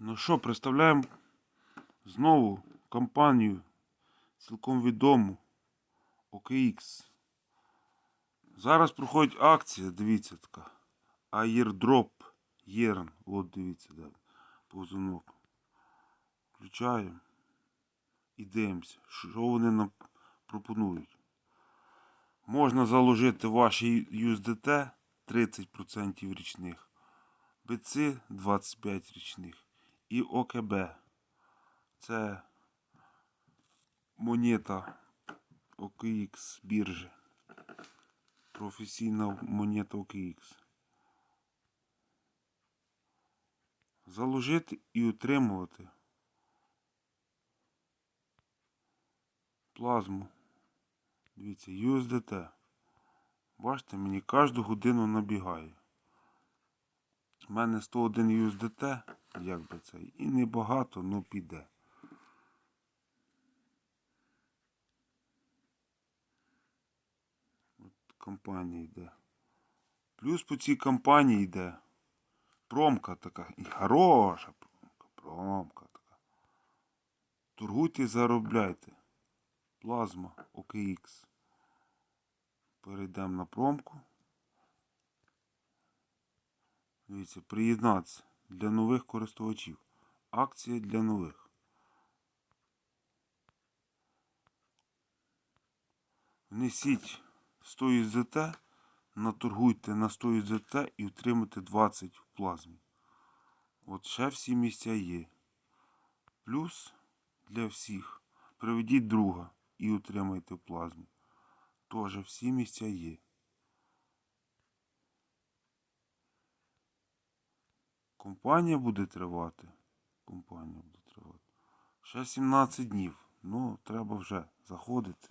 Ну що, представляємо знову компанію цілком відому OKX. Зараз проходить акція, дивіться така. Airdrop Єрн. От дивіться, да, повзунок. Включаємо і дивимося, що вони нам пропонують. Можна заложити ваші USDT 30% річних. BC 25 річних і ОКБ. Це монета OKX біржі. Професійна монета OKX. Заложити і утримувати плазму. Дивіться, USDT. Бачите, мені кожну годину набігає. У мене 101 USDT, як би це, і небагато, ну піде. От компанія йде. Плюс по цій компанії йде промка така. І хороша промка, промка така. Торгуйте і заробляйте. Плазма OKX. Перейдемо на промку. Дивіться, приєднатися для нових користувачів. Акція для нових. Внесіть 100 USDT, наторгуйте на 100 USDT і отримайте 20 в плазмі. От ще всі місця є. Плюс для всіх. Приведіть друга і отримайте в плазмі. Тоже всі місця є. Компанія буде тривати. Компанія буде тривати. Ще 17 днів. Ну, треба вже заходити.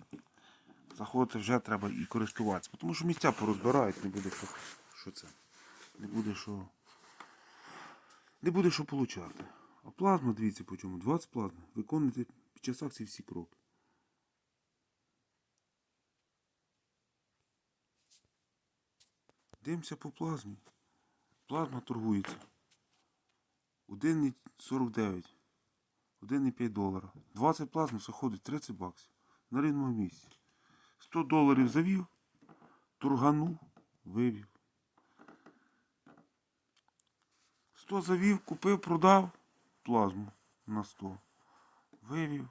Заходити вже треба і користуватися. Тому що місця порозбирають, не буде що. Що це? Не буде що. Не буде що получати. А плазма, дивіться по чому. 20 плазм. Виконуйте під час акції всі кроки. Дивимося по плазмі. Плазма торгується. 1,49. 1,5 долара. 20 плазм заходить 30 баксів. На рівному місці. 100 доларів завів, торганув, вивів. 100 завів, купив, продав плазму на 100. Вивів,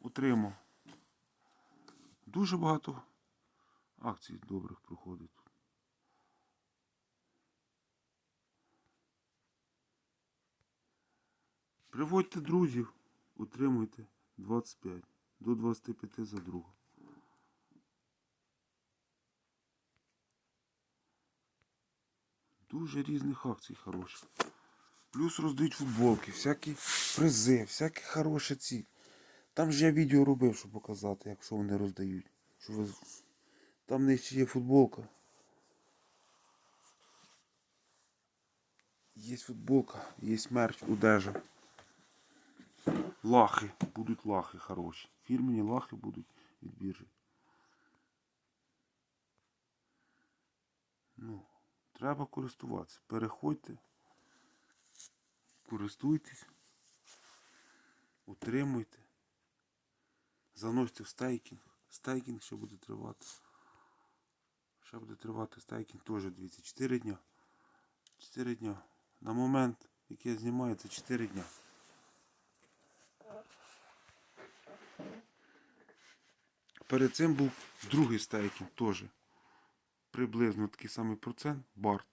утримав. Дуже багато акцій добрих проходить. Приводьте друзів, утримуйте 25 до 25 за другу. Дуже різних акцій хороших. Плюс роздають футболки, всякі призи, всякі хороші ці. Там ж я відео робив, щоб показати, як що вони роздають. Що ви... Там нижче є футболка. Є футболка, є мерч, одежа. Лахи. Будуть лахи хороші. Фірмені лахи будуть від біржі. Ну, треба користуватися. Переходьте, користуйтесь, утримуйте, заносьте в стейкінг. Стейкінг ще буде тривати. Ще буде тривати стейкінг теж, дивіться, 4 дня. 4 дня. На момент, який я знімаю, це 4 дня. Перед цим був другий стейкінг теж. Приблизно такий самий процент. Барт.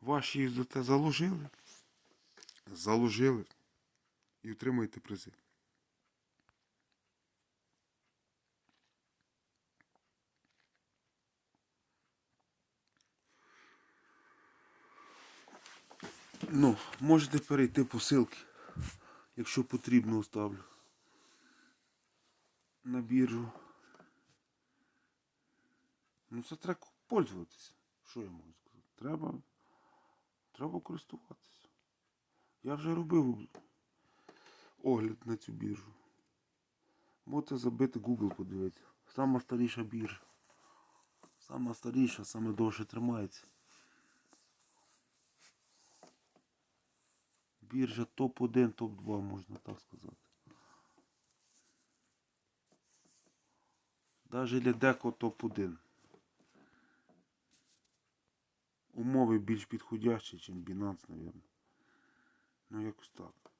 Ваші їздите заложили. Заложили. І отримуєте призи. Ну, можете перейти по ссылці, якщо потрібно оставлю на біржу. Ну це треба пользуватися. Що я можу сказати? Треба, треба користуватися. Я вже робив огляд на цю біржу. Можете забити Google подивитися. Сама старіша біржа. Сама старіша, саме довше тримається. Біржа топ-1, топ-2, можна так сказати. Даже для деко топ-1. Умови більш підходящі, ніж Binance, мабуть. Ну, якось так.